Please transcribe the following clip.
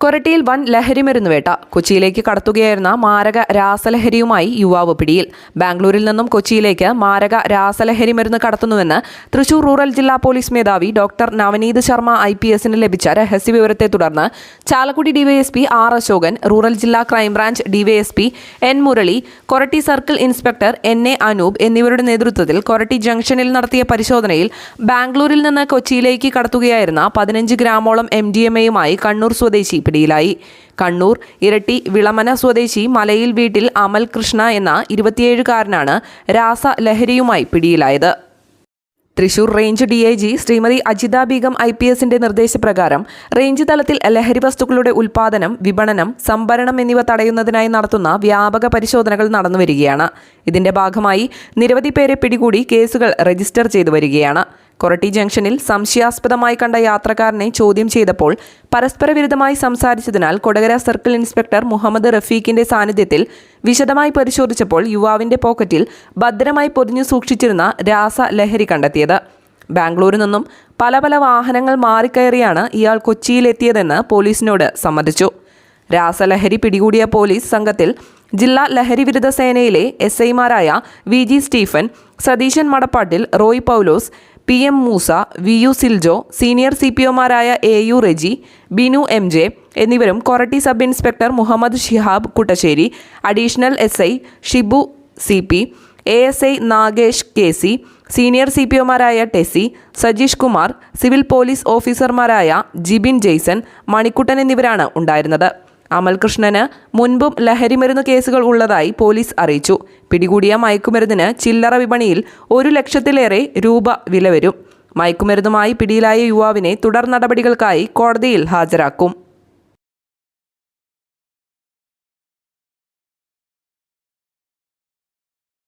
കൊരട്ടിയിൽ വൻ ലഹരിമരുന്ന് വേട്ട. കൊച്ചിയിലേക്ക് കടത്തുകയായിരുന്ന മാരക രാസലഹരിയുമായി യുവാവ് പിടിയിൽ. ബാംഗ്ലൂരിൽ നിന്നും കൊച്ചിയിലേക്ക് മാരക രാസലഹരി മരുന്ന് കടത്തുന്നുവെന്ന് തൃശൂർ റൂറൽ ജില്ലാ പോലീസ് മേധാവി doctor Navaneeth Sharma I P എസിന് ലഭിച്ച രഹസ്യവിവരത്തെ തുടർന്ന് Chalakudy DYSP R Ashokan rural ജില്ലാ crime branch DYSP N Murali Koratty circle inspector N A Anoop എന്നിവരുടെ നേതൃത്വത്തിൽ കൊരട്ടി ജംഗ്ഷനിൽ നടത്തിയ പരിശോധനയിൽ ബാംഗ്ലൂരിൽ നിന്ന് കൊച്ചിയിലേക്ക് കടത്തുകയായിരുന്ന പതിനഞ്ച് ഗ്രാമോളം എം ഡി എം എയുമായി കണ്ണൂർ സ്വദേശി പിടിയിലായി. കണ്ണൂർ ഇരട്ടി വിളമന സ്വദേശി മലയിൽ വീട്ടിൽ അമൽ കൃഷ്ണ എന്ന ഇരുപത്തിയേഴുകാരനാണ് രാസ ലഹരിയുമായി പിടിയിലായത്. Thrissur range D I G Shrimati Ajitha Beegum I P എസിന്റെ നിർദ്ദേശപ്രകാരം റേഞ്ച് തലത്തിൽ ലഹരി വസ്തുക്കളുടെ ഉൽപാദനം വിപണനം സംഭരണം എന്നിവ തടയുന്നതിനായി നടത്തുന്ന വ്യാപക പരിശോധനകൾ നടന്നുവരികയാണ്. ഇതിന്റെ ഭാഗമായി നിരവധി പേരെ പിടികൂടി കേസുകൾ രജിസ്റ്റർ ചെയ്തു വരികയാണ് കൊരട്ടി ജംഗ്ഷനിൽ സംശയാസ്പദമായി കണ്ട യാത്രക്കാരനെ ചോദ്യം ചെയ്തപ്പോൾ പരസ്പര വിരുദ്ധമായി സംസാരിച്ചതിനാൽ കൊടകര സർക്കിൾ ഇൻസ്പെക്ടർ മുഹമ്മദ് റഫീഖിന്റെ സാന്നിധ്യത്തിൽ വിശദമായി പരിശോധിച്ചപ്പോൾ യുവാവിന്റെ പോക്കറ്റിൽ ഭദ്രമായി പൊതിഞ്ഞു സൂക്ഷിച്ചിരുന്ന രാസ ലഹരി കണ്ടെത്തിയത്. ബാംഗ്ലൂരിൽ നിന്നും പല പല വാഹനങ്ങൾ മാറിക്കയറിയാണ് ഇയാൾ കൊച്ചിയിലെത്തിയതെന്ന് പോലീസിനോട് സമ്മതിച്ചു. രാസലഹരി പിടികൂടിയ പോലീസ് സംഘത്തിൽ ജില്ലാ ലഹരി വിരുദ്ധ സേനയിലെ എസ് ഐമാരായ V G Stephen Satheesan Madappattil Roy Paulose P M Moosa V U Siljo senior C P ഒമാരായ A U Reji Binu M J എന്നിവരും Koratty sub inspector Muhammad Shihab Kuttassery additional S I Shibu C P A S I Nagesh K C senior C P ഒമാരായ Tessy Sajeesh Kumar civil police ഓഫീസർമാരായ Jibin Jason Manikuttan എന്നിവരാണ് ഉണ്ടായിരുന്നത്. അമൽകൃഷ്ണന് മുൻപും ലഹരിമരുന്ന് കേസുകൾ ഉള്ളതായി police അറിയിച്ചു. പിടികൂടിയ മയക്കുമരുന്നിന് ചില്ലറ വിപണിയിൽ ഒരു ലക്ഷത്തിലേറെ രൂപ വില വരും മയക്കുമരുന്നുമായി പിടിയിലായ യുവാവിനെ തുടർ നടപടികൾക്കായി കോടതിയിൽ ഹാജരാക്കും.